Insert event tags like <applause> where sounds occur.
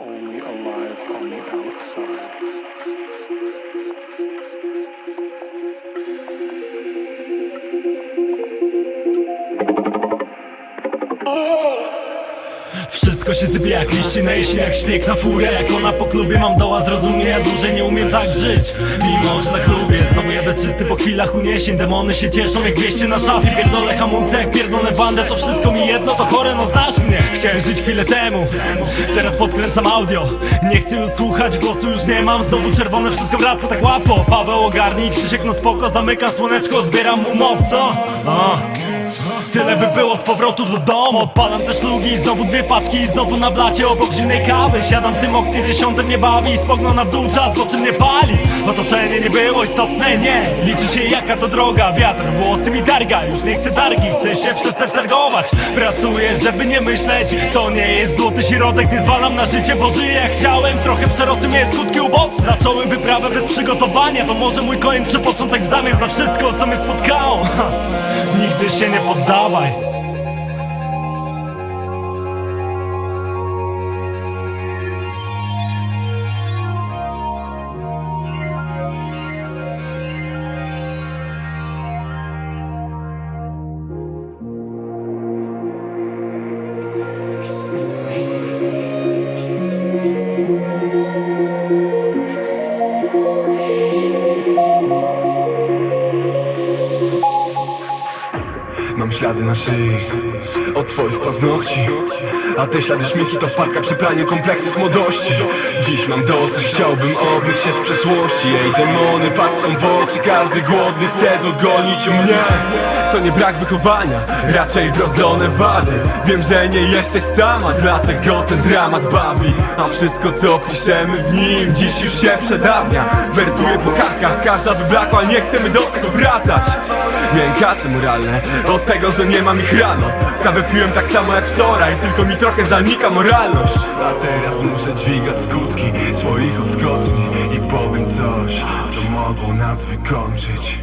only alive on the outside. Wszystko się sypie jak liście na jesień, jak śnieg na furę. Jak ona po klubie mam doła zrozumie, dłużej nie umiem tak żyć. Mimo, że tak lubię, znowu jadę czysty po chwilach uniesień. Demony się cieszą jak wieście na szafie Pierdolę hamulce jak pierdolę bandę. To wszystko mi jedno, to chore, no znasz mnie Chciałem żyć chwilę temu, teraz podkręcam audio. Nie chcę już słuchać, głosu już nie mam. Znowu czerwone, wszystko wraca tak łatwo Paweł ogarnij, Krzysiek no spoko. Zamykam słoneczko, odbieram mu moc, co? Tyle by było z powrotu do domu. Odpalam te szlugi, znowu dwie paczki Znowu na blacie obok zimnej kawy. Siadam w tym oknie, dziesiąte mnie bawi. Spoglądam w dół, czas oczy mnie pali. Otoczenie nie było istotne, nie. Liczy się jaka to droga, wiatr Włosy mi targa, już nie chcę targi Chcę się przestać targować. Pracuję, żeby nie myśleć. To nie jest złoty środek, nie zwalam na życie Bo żyję jak chciałem, trochę przerosły mnie skutki uboczne. Zacząłem wyprawę bez przygotowania. To może mój kończy początek w zamian za wszystko, co mnie spotkało <laughs> się nie poddawaj ślady na szyi. Od twoich paznokci A te ślady szminki to wpadka przy praniu kompleksów młodości. Dziś mam dosyć, chciałbym obyć się z przeszłości. Jej demony patrzą w oczy, każdy głodny chce dogonić mnie. To nie brak wychowania, raczej wrodzone wady. Wiem, że nie jesteś sama, dlatego ten dramat bawi. A wszystko co piszemy w nim dziś już się przedawnia. Wertuje po kartkach, każda wyblakła, nie chcemy do tego wracać Miękace moralne, od tego, że nie mam ich rano. Kawę piłem tak samo jak wczoraj, tylko mi trochę zanika moralność. A teraz muszę dźwigać skutki swoich odskoczni I powiem coś, co mogło nas wykończyć